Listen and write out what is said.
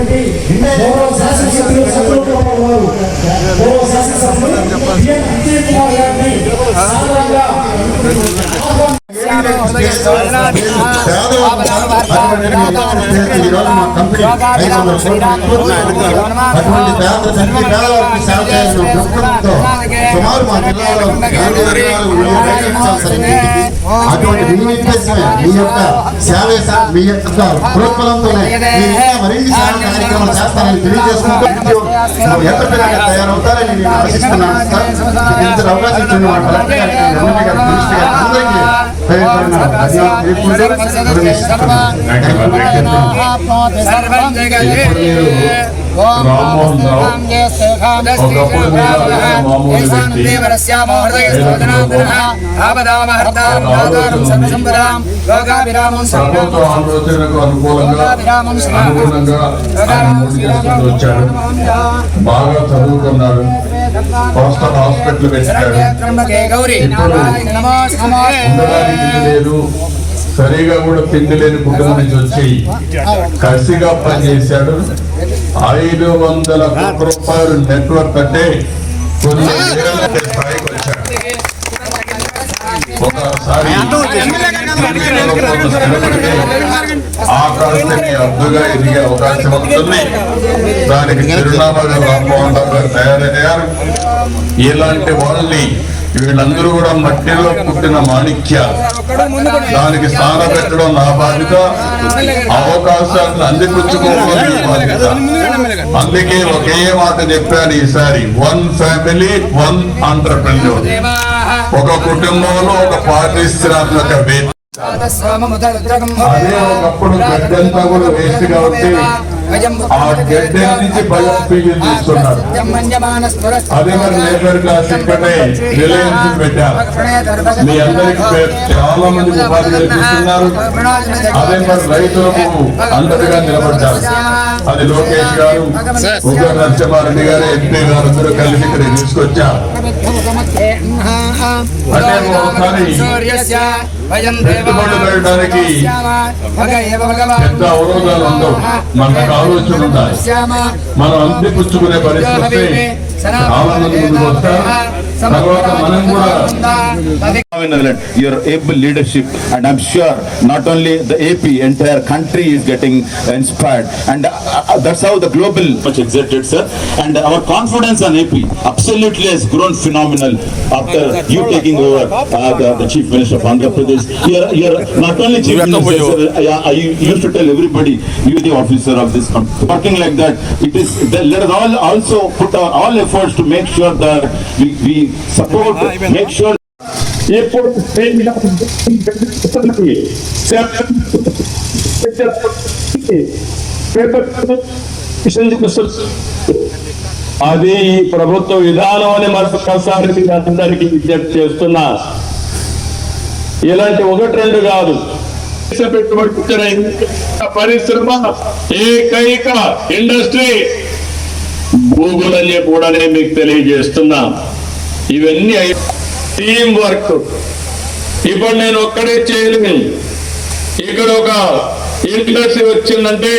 అయినటువంటి గౌరవ శాసనసభ్యులు వారు గౌరవ శాసనసభ్యులు కుమార్ గారిని సాధారణంగా సుమారు మా జిల్లాలో అటువంటి మీ మీ యొక్క సేవ మీ యొక్క దృక్పథంతోనే మరిన్ని సేవ కార్యక్రమాలు చేస్తారని తెలియజేసుకుంటూ ఎంత తయారవుతారని నేను ఆశిస్తున్నాను సార్ ఇంత అవకాశం ఇచ్చిన మా అందరికీ పేరు సర్వం జగదే రామ్మోహన్ రావు ఆలోచనకు అనుకూలంగా అనుగుణంగా వచ్చాడు బాగా చదువుకున్నాడు హాస్టల్ హాస్పిటల్ పెట్టాడు లేదు. సరిగా కూడా తిండి లేని కుటుంబం నుంచి వచ్చి కసిగా పనిచేశాడు ఐదు వందల కోట్ల రూపాయలు నెట్వర్క్ అంటే కొన్ని స్థాయికి వచ్చాడు. ఒకసారి ఆకాశాన్ని అద్దుగా ఎదిగే అవకాశం ఉంటుంది దానికి చిరునామాగా రామ్మోహన్ రావు గారు తయారయ్యారు. ఇలాంటి వాళ్ళని వీళ్ళందరూ కూడా మట్టిలో పుట్టిన మాణిక్య. దానికి స్థానం పెట్టడం నా బాధ్యత. అవకాశాలను అందిపుచ్చుకోవడం బాధ్యత. అందుకే ఒకే మాట చెప్పాను ఈసారి. వన్ ఫ్యామిలీ వన్ ఆంటర్ప్రెన్యూర్ ఒక కుటుంబంలో ఒక పారిశ్రామికవేత్త అదే ఒకప్పుడు గడ్డంతా కూడా వేస్ట్ కాబట్టి నుంచి బయోపీలు తీసుకున్నారు అదే మరి లేబర్ క్లాస్ ఇక్కడే రిలయన్స్ పెట్టారు. మీ అందరికి చాలా మంది ఉపాధి కల్పిస్తున్నారు. అదే మరి రైతులకు అంతటిగా నిలబడ్డారు. అది లోకేష్ గారు ఉగ్ర నరసింహారెడ్డి గారు ఎంపీ గారు అందరూ కలిసి ఇక్కడ తీసుకొచ్చారు. అంటే ఒకసారి పెట్టుబడులు పెద్ద అవరోధాలు ఉండవు మనకు ఆలోచన ఉండాలి మనం పరిస్థితి వస్తే తర్వాత మనం కూడా your able leadership and i'm sure not only the ap entire country is getting inspired. And uh, uh, that's how the global much exerted sir. And our confidence on ap absolutely has grown phenomenal after you taking over uh, the, the chief minister of andhra pradesh. You're, you're not only chief minister sir, I, I used to tell everybody you're the officer of this country talking like that. It is let us all also put our all efforts to make sure that we, we support make sure ఇప్పుడు అది ఈ ప్రభుత్వ విధానం అని మరొకసారి అందరికీ విజ్ఞప్తి చేస్తున్నా. ఇలాంటి ఒకటి రెండు కాదు. పరిశ్రమ ఏకైక ఇండస్ట్రీ. గూగుల్ అని చెప్పి కూడా నేను మీకు తెలియజేస్తున్నా. ఇవన్నీ టీం వర్క్ ఇప్పుడు నేను ఒక్కడే చేయలేను. ఇక్కడ ఒక ఇండస్ట్రీ వచ్చిందంటే